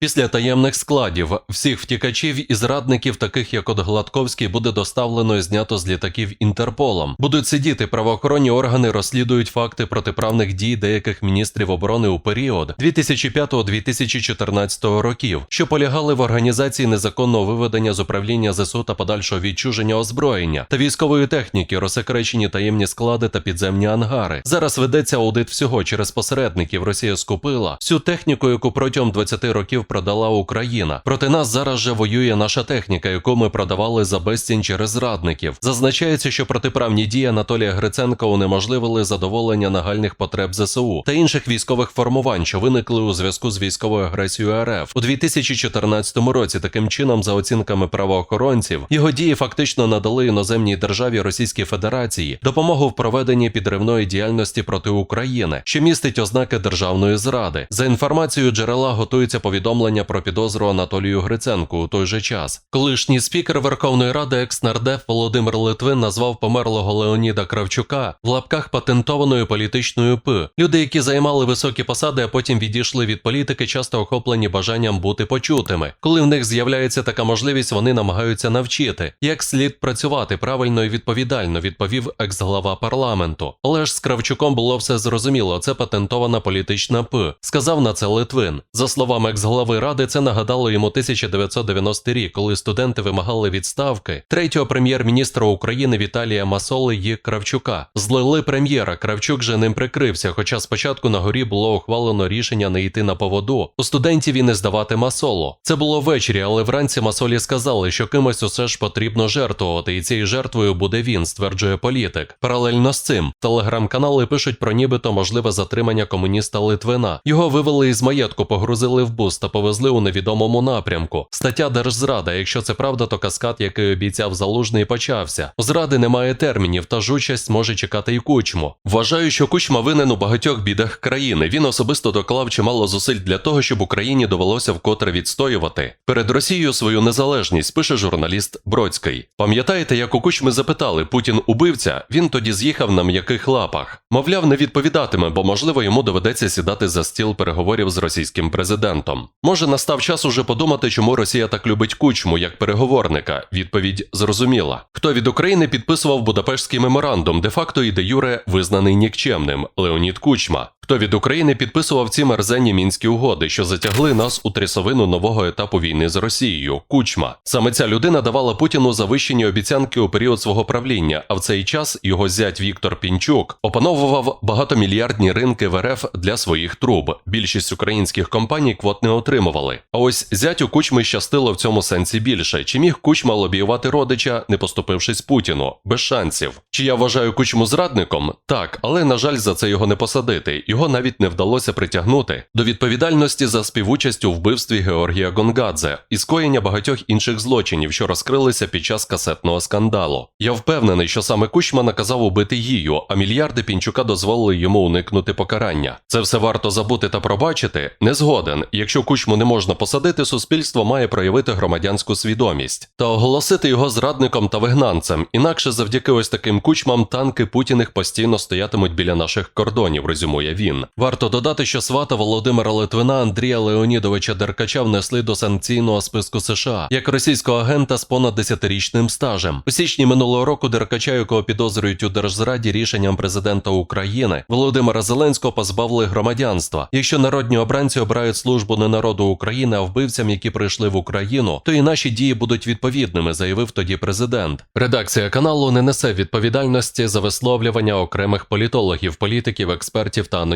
Після таємних складів всіх втікачів і зрадників, таких як от Гладковський, буде доставлено і знято з літаків Інтерполом. Будуть сидіти правоохоронні органи, розслідують факти протиправних дій деяких міністрів оборони у період 2005-2014 років, що полягали в організації незаконного виведення з управління ЗСУ та подальшого відчуження озброєння та військової техніки, розсекречені таємні склади та підземні ангари. Зараз ведеться аудит всього через посередників. Росія скупила всю техніку, яку протягом 20 років продала Україна. Проти нас зараз же воює наша техніка, яку ми продавали за безцінь через зрадників. Зазначається, що протиправні дії Анатолія Гриценка унеможливили задоволення нагальних потреб ЗСУ та інших військових формувань, що виникли у зв'язку з військовою агресією РФ у 2014 році. Таким чином, за оцінками правоохоронців, його дії фактично надали іноземній державі Російській Федерації допомогу в проведенні підривної діяльності проти України, що містить ознаки державної зради. За інформацією джерела готується повідомлення про підозру Анатолію Гриценку у той же час. Колишній спікер Верховної Ради екснардеп Володимир Литвин назвав померлого Леоніда Кравчука в лапках патентованою політичною П. Люди, які займали високі посади, а потім відійшли від політики, часто охоплені бажанням бути почутими. Коли в них з'являється така можливість, вони намагаються навчити, як слід працювати правильно і відповідально, відповів екс-глава парламенту. Але ж з Кравчуком було все зрозуміло. Це патентована політична П. Сказав на це Литвин. За словами екс-глави ради, це нагадало йому 1990 рік, коли студенти вимагали відставки третього прем'єр-міністра України Віталія Масоли і Кравчука. Злили прем'єра. Кравчук же ним прикрився. Хоча спочатку на горі було ухвалено рішення не йти на поводу. У студентів і не здавати Масолу. Це було ввечері, але вранці Масолі сказали, що кимось усе ж потрібно жертвувати, і цією жертвою буде він, стверджує політик. Паралельно з цим телеграм-канали пишуть про нібито можливе затримання комуніста Литвина. Його вивели із маєтку, погрузили в бус та повезли у невідомому напрямку. Стаття Держзрада. Якщо це правда, то каскад, який обіцяв залужний, почався. Зради немає термінів, та ж участь може чекати і кучму. Вважаю, що кучма винен у багатьох бідах країни. Він особисто доклав чимало зусиль для того, щоб Україні довелося вкотре відстоювати перед Росією свою незалежність. Пише журналіст Бродський. Пам'ятаєте, як у кучми запитали Путін убивця? Він тоді з'їхав на м'яких лапах. Мовляв, не відповідатиме, бо можливо йому доведеться сідати за стіл переговорів з російським президентом. Може, настав час уже подумати, чому Росія так любить кучму як переговорника. Відповідь зрозуміла. Хто від України підписував Будапештський меморандум, де-факто і де Юре визнаний нікчемним Леонід Кучма. Хто від України підписував ці мерзенні мінські угоди, що затягли нас у трясовину нового етапу війни з Росією? Кучма. Саме ця людина давала Путіну завищені обіцянки у період свого правління, а в цей час його зять Віктор Пінчук опановував багатомільярдні ринки в РФ для своїх труб. Більшість українських компаній квот не отримували. А ось зятю Кучми щастило в цьому сенсі більше. Чи міг Кучма лобіювати родича, не поступившись Путіну? Без шансів. Чи я вважаю Кучму зрадником? Так, але на жаль, за це його не посадити. Його навіть не вдалося притягнути до відповідальності за співучасть у вбивстві Георгія Гонгадзе і скоєння багатьох інших злочинів, що розкрилися під час касетного скандалу. Я впевнений, що саме Кучма наказав убити Гію, а мільярди пінчука дозволили йому уникнути покарання. Це все варто забути та пробачити. Не згоден. Якщо кучму не можна посадити, суспільство має проявити громадянську свідомість та оголосити його зрадником та вигнанцем. Інакше завдяки ось таким кучмам танки путіних постійно стоятимуть біля наших кордонів. Резюмує він. Варто додати, що свата Володимира Литвина Андрія Леонідовича Деркача внесли до санкційного списку США як російського агента з понад десятирічним стажем. У січні минулого року Деркача, якого підозрюють у держзраді рішенням президента України Володимира Зеленського позбавили громадянства. Якщо народні обранці обирають службу не народу України, а вбивцям, які прийшли в Україну, то і наші дії будуть відповідними, заявив тоді президент. Редакція каналу не несе відповідальності за висловлювання окремих політологів, політиків, експертів та